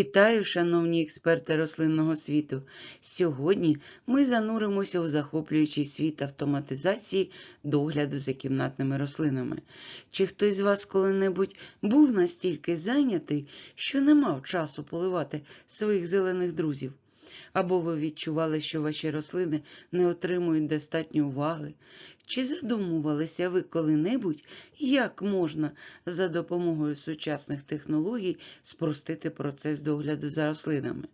Вітаю, шановні експерти рослинного світу. Сьогодні ми зануримося у захоплюючий світ автоматизації догляду за кімнатними рослинами. Чи хтось з вас коли-небудь був настільки зайнятий, що не мав часу поливати своїх зелених друзів? Або ви відчували, що ваші рослини не отримують достатньо уваги? Чи задумувалися ви коли-небудь, як можна за допомогою сучасних технологій спростити процес догляду за рослинами?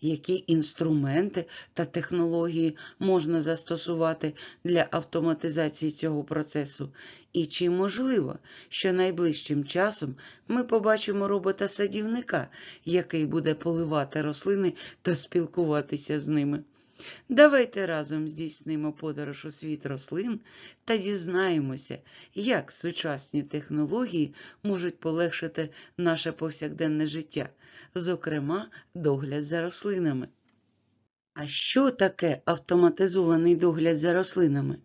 Які інструменти та технології можна застосувати для автоматизації цього процесу? І чи можливо, що найближчим часом ми побачимо робота-садівника, який буде поливати рослини та спілкуватися з ними? Давайте разом здійснимо подорож у світ рослин та дізнаємося, як сучасні технології можуть полегшити наше повсякденне життя, зокрема, догляд за рослинами. А що таке автоматизований догляд за рослинами?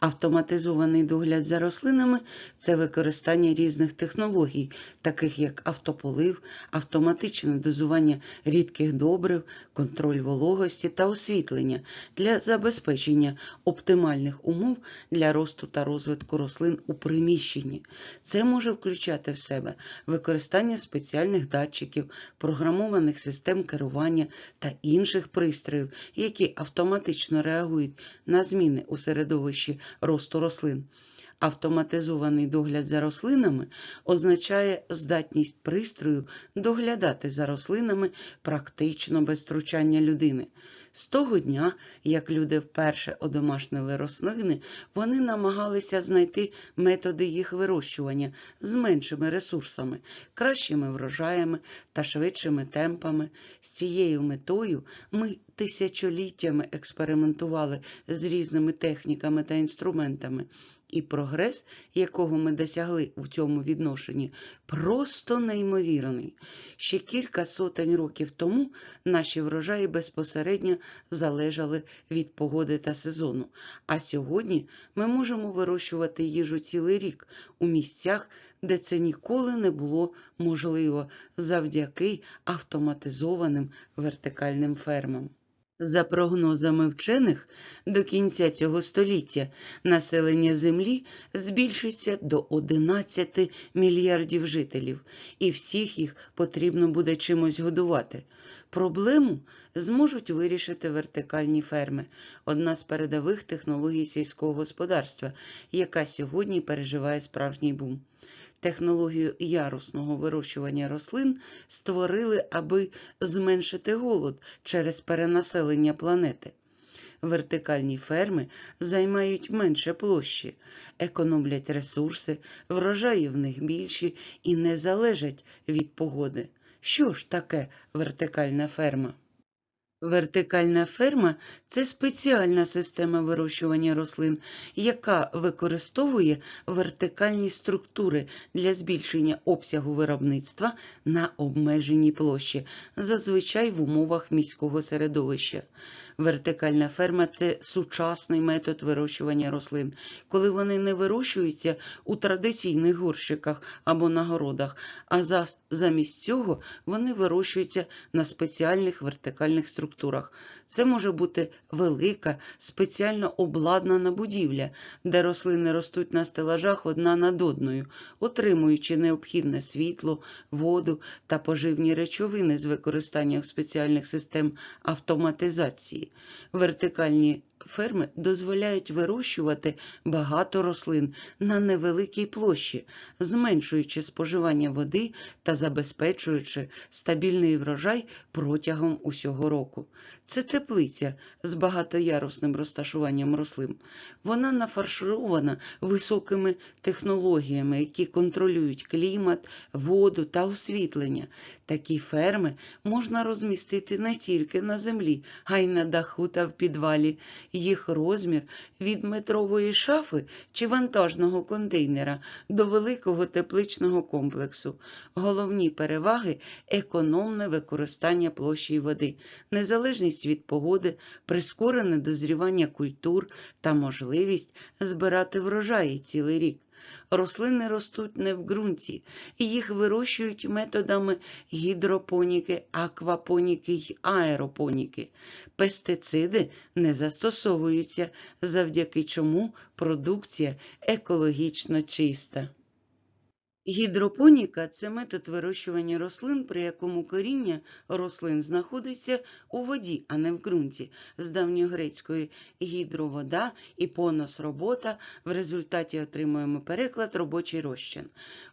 Автоматизований догляд за рослинами це використання різних технологій, таких як автополив, автоматичне дозування рідких добрив, контроль вологості та освітлення для забезпечення оптимальних умов для росту та розвитку рослин у приміщенні. Це може включати в себе використання спеціальних датчиків, програмованих систем керування та інших пристроїв, які автоматично реагують на зміни у середовищі росту рослин. Автоматизований догляд за рослинами означає здатність пристрою доглядати за рослинами практично без втручання людини. З того дня, як люди вперше одомашнили рослини, вони намагалися знайти методи їх вирощування з меншими ресурсами, кращими врожаями та швидшими темпами. З цією метою ми тисячоліттями експериментували з різними техніками та інструментами. І прогрес, якого ми досягли у цьому відношенні, просто неймовірний. Ще кілька сотень років тому наші врожаї безпосередньо залежали від погоди та сезону. А сьогодні ми можемо вирощувати їжу цілий рік у місцях, де це ніколи не було можливо завдяки автоматизованим вертикальним фермам. За прогнозами вчених, до кінця цього століття населення Землі збільшиться до 11 мільярдів жителів, і всіх їх потрібно буде чимось годувати. Проблему зможуть вирішити вертикальні ферми, одна з передових технологій сільського господарства, яка сьогодні переживає справжній бум. Технологію ярусного вирощування рослин створили, аби зменшити голод через перенаселення планети. Вертикальні ферми займають менше площі, економлять ресурси, врожаї в них більші і не залежать від погоди. Що ж таке вертикальна ферма? Вертикальна ферма це спеціальна система вирощування рослин, яка використовує вертикальні структури для збільшення обсягу виробництва на обмеженій площі, зазвичай в умовах міського середовища. Вертикальна ферма це сучасний метод вирощування рослин, коли вони не вирощуються у традиційних горщиках або на городах, а замість цього вони вирощуються на спеціальних вертикальних структурах. Це може бути велика, спеціально обладнана будівля, де рослини ростуть на стелажах одна над одною, отримуючи необхідне світло, воду та поживні речовини з використанням спеціальних систем автоматизації. Вертикальні ферми дозволяють вирощувати багато рослин на невеликій площі, зменшуючи споживання води та забезпечуючи стабільний врожай протягом усього року. Це теплиця з багатоярусним розташуванням рослин. Вона нафарширована високими технологіями, які контролюють клімат, воду та освітлення. Такі ферми можна розмістити не тільки на землі, а й на даху та в підвалі. Їх розмір від метрової шафи чи вантажного контейнера до великого тепличного комплексу. Головні переваги економне використання площі води, незалежність від погоди, прискорене дозрівання культур та можливість збирати врожаї цілий рік. Рослини ростуть не в ґрунті, їх вирощують методами гідропоніки, аквапоніки й аеропоніки. Пестициди не застосовуються, завдяки чому продукція екологічно чиста. Гідропоніка це метод вирощування рослин, при якому коріння рослин знаходиться у воді, а не в ґрунті. З давньогрецької гідровода і понос робота. В результаті отримуємо переклад робочий розчин.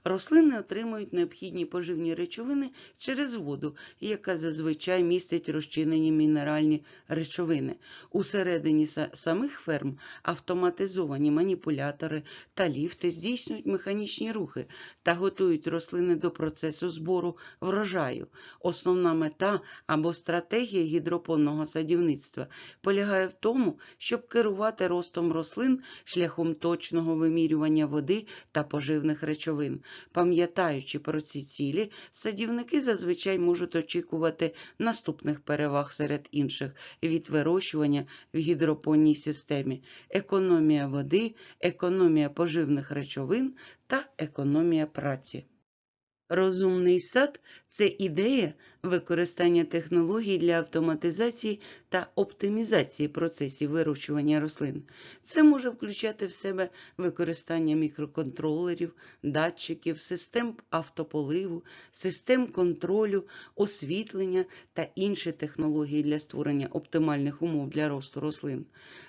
Рослини отримують необхідні поживні речовини через воду, яка зазвичай містить розчинені мінеральні речовини. Усередині са- самих ферм автоматизовані маніпулятори та ліфти здійснюють механічні рухи та готують рослини до процесу збору врожаю. Основна мета або стратегія гідропонного садівництва полягає в тому, щоб керувати ростом рослин шляхом точного вимірювання води та поживних речовин. Пам'ятаючи про ці цілі, садівники зазвичай можуть очікувати наступних переваг серед інших від вирощування в гідропонній системі: економія води, економія поживних речовин та економія праці. Розумний сад це ідея використання технологій для автоматизації та оптимізації процесів вирощування рослин. Це може включати в себе використання мікроконтролерів, датчиків, систем автополиву, систем контролю, освітлення та інші технології для створення оптимальних умов для росту рослин.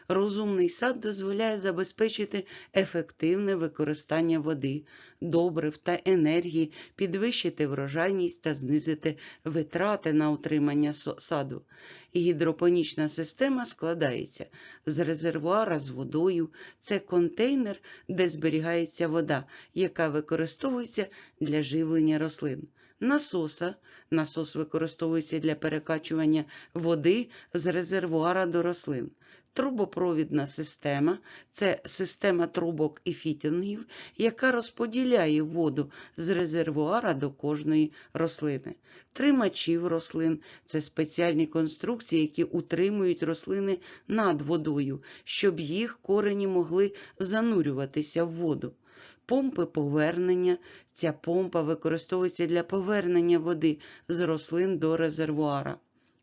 Розумний сад дозволяє забезпечити ефективне використання води, добрив та енергії, підвищити врожайність та знизити витрати на утримання саду. І гідропонічна система складається з резервуара з водою. Це контейнер, де зберігається вода, яка використовується для живлення рослин. Насоса. Насос використовується для перекачування води з резервуара до рослин. Трубопровідна система це система трубок і фітінгів, яка розподіляє воду з резервуара до кожної рослини. Тримачів рослин це спеціальні конструкції, які утримують рослини над водою, щоб їх корені могли занурюватися в воду. Помпи повернення. Ця помпа використовується для повернення води з рослин до резервуара.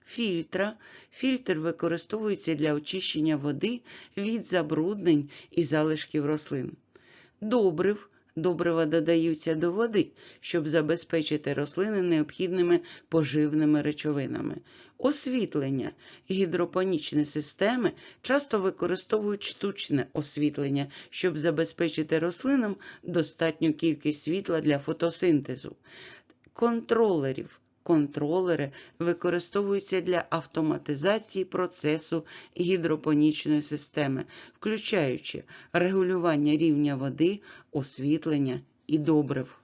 Фільтра. Фільтр використовується для очищення води від забруднень і залишків рослин. Добрив. Добрива додаються до води, щоб забезпечити рослини необхідними поживними речовинами. Освітлення. Гідропонічні системи часто використовують штучне освітлення, щоб забезпечити рослинам достатню кількість світла для фотосинтезу. Контролерів. Контролери використовуються для автоматизації процесу гідропонічної системи, включаючи регулювання рівня води, освітлення і добрив.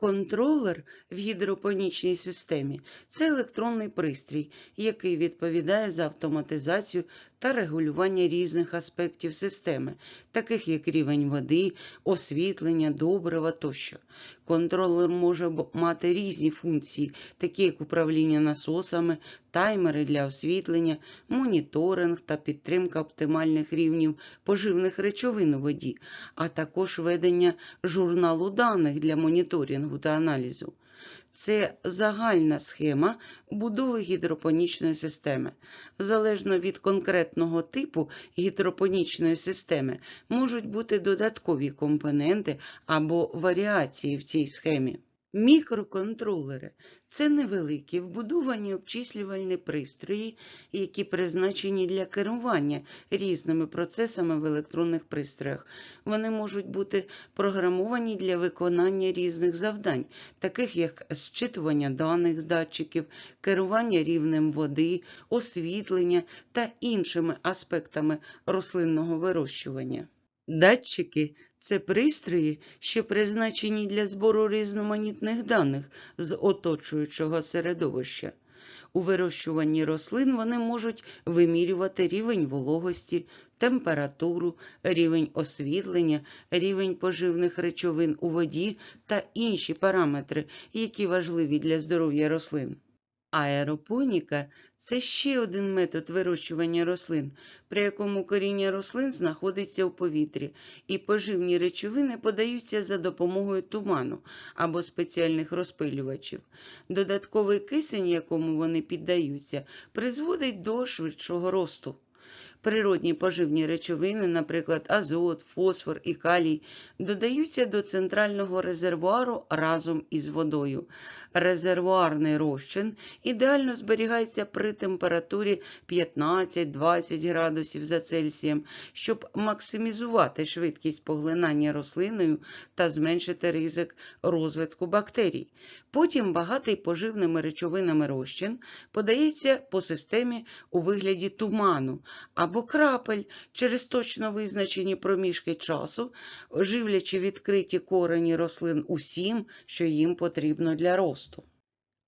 Контролер в гідропонічній системі це електронний пристрій, який відповідає за автоматизацію та регулювання різних аспектів системи, таких як рівень води, освітлення, добрива тощо. Контролер може мати різні функції, такі як управління насосами, таймери для освітлення, моніторинг та підтримка оптимальних рівнів поживних речовин у воді, а також ведення журналу даних для моніторингу та аналізу. Це загальна схема будови гідропонічної системи. Залежно від конкретного типу гідропонічної системи можуть бути додаткові компоненти або варіації в цій схемі. Мікроконтролери це невеликі вбудовані обчислювальні пристрої, які призначені для керування різними процесами в електронних пристроях. Вони можуть бути програмовані для виконання різних завдань, таких як зчитування даних з датчиків, керування рівнем води, освітлення та іншими аспектами рослинного вирощування. Датчики це пристрої, що призначені для збору різноманітних даних з оточуючого середовища. У вирощуванні рослин вони можуть вимірювати рівень вологості, температуру, рівень освітлення, рівень поживних речовин у воді та інші параметри, які важливі для здоров'я рослин. Аеропоніка це ще один метод вирощування рослин, при якому коріння рослин знаходиться у повітрі, і поживні речовини подаються за допомогою туману або спеціальних розпилювачів. Додатковий кисень, якому вони піддаються, призводить до швидшого росту. Природні поживні речовини, наприклад, азот, фосфор і калій, додаються до центрального резервуару разом із водою. Резервуарний розчин ідеально зберігається при температурі 15-20 градусів за Цельсієм, щоб максимізувати швидкість поглинання рослиною та зменшити ризик розвитку бактерій. Потім багатий поживними речовинами розчин подається по системі у вигляді туману або крапель через точно визначені проміжки часу, живлячи відкриті корені рослин усім, що їм потрібно для росту.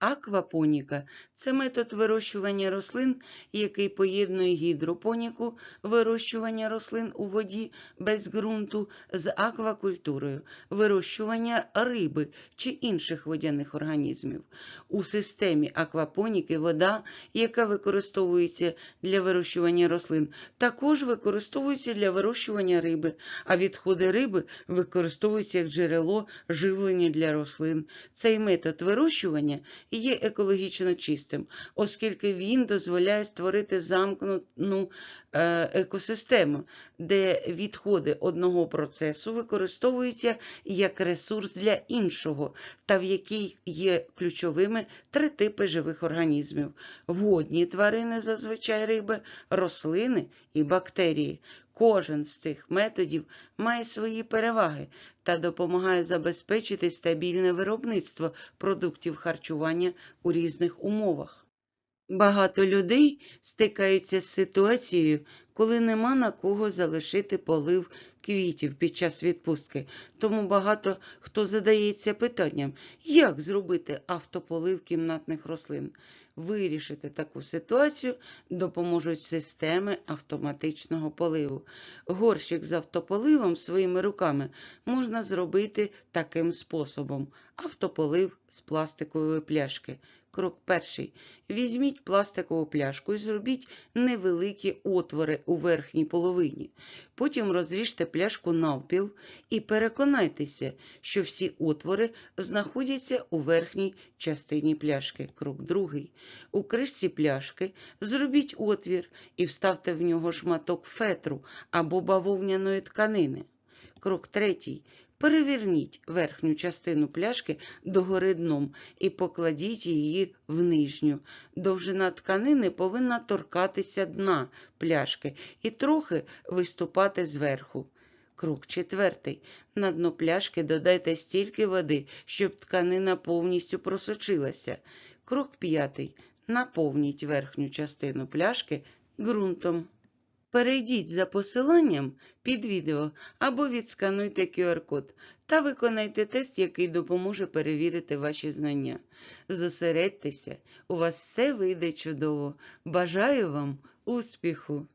Аквапоніка це метод вирощування рослин, який поєднує гідропоніку, вирощування рослин у воді без ґрунту з аквакультурою, вирощування риби чи інших водяних організмів. У системі аквапоніки вода, яка використовується для вирощування рослин, також використовується для вирощування риби, а відходи риби використовуються як джерело живлення для рослин. Цей метод вирощування є екологічно чистим, оскільки він дозволяє створити замкнену е, екосистему, де відходи одного процесу використовуються як ресурс для іншого, та в якій є ключовими три типи живих організмів: водні тварини, зазвичай риби, рослини і бактерії. Кожен з цих методів має свої переваги та допомагає забезпечити стабільне виробництво продуктів харчування у різних умовах. Багато людей стикаються з ситуацією, коли нема на кого залишити полив квітів під час відпустки, тому багато хто задається питанням, як зробити автополив кімнатних рослин. Вирішити таку ситуацію допоможуть системи автоматичного поливу. Горщик з автополивом своїми руками можна зробити таким способом: автополив з пластикової пляшки. Крок перший. Візьміть пластикову пляшку і зробіть невеликі отвори у верхній половині. Потім розріжте пляшку навпіл і переконайтеся, що всі отвори знаходяться у верхній частині пляшки. Крок другий. У кришці пляшки зробіть отвір і вставте в нього шматок фетру або бавовняної тканини. Крок третій. Переверніть верхню частину пляшки догори дном і покладіть її в нижню. Довжина тканини повинна торкатися дна пляшки і трохи виступати зверху. Крок четвертий. На дно пляшки додайте стільки води, щоб тканина повністю просочилася. Крок п'ятий. Наповніть верхню частину пляшки ґрунтом. Перейдіть за посиланням під відео або відскануйте QR-код та виконайте тест, який допоможе перевірити ваші знання. Зосередьтеся, у вас все вийде чудово. Бажаю вам успіху!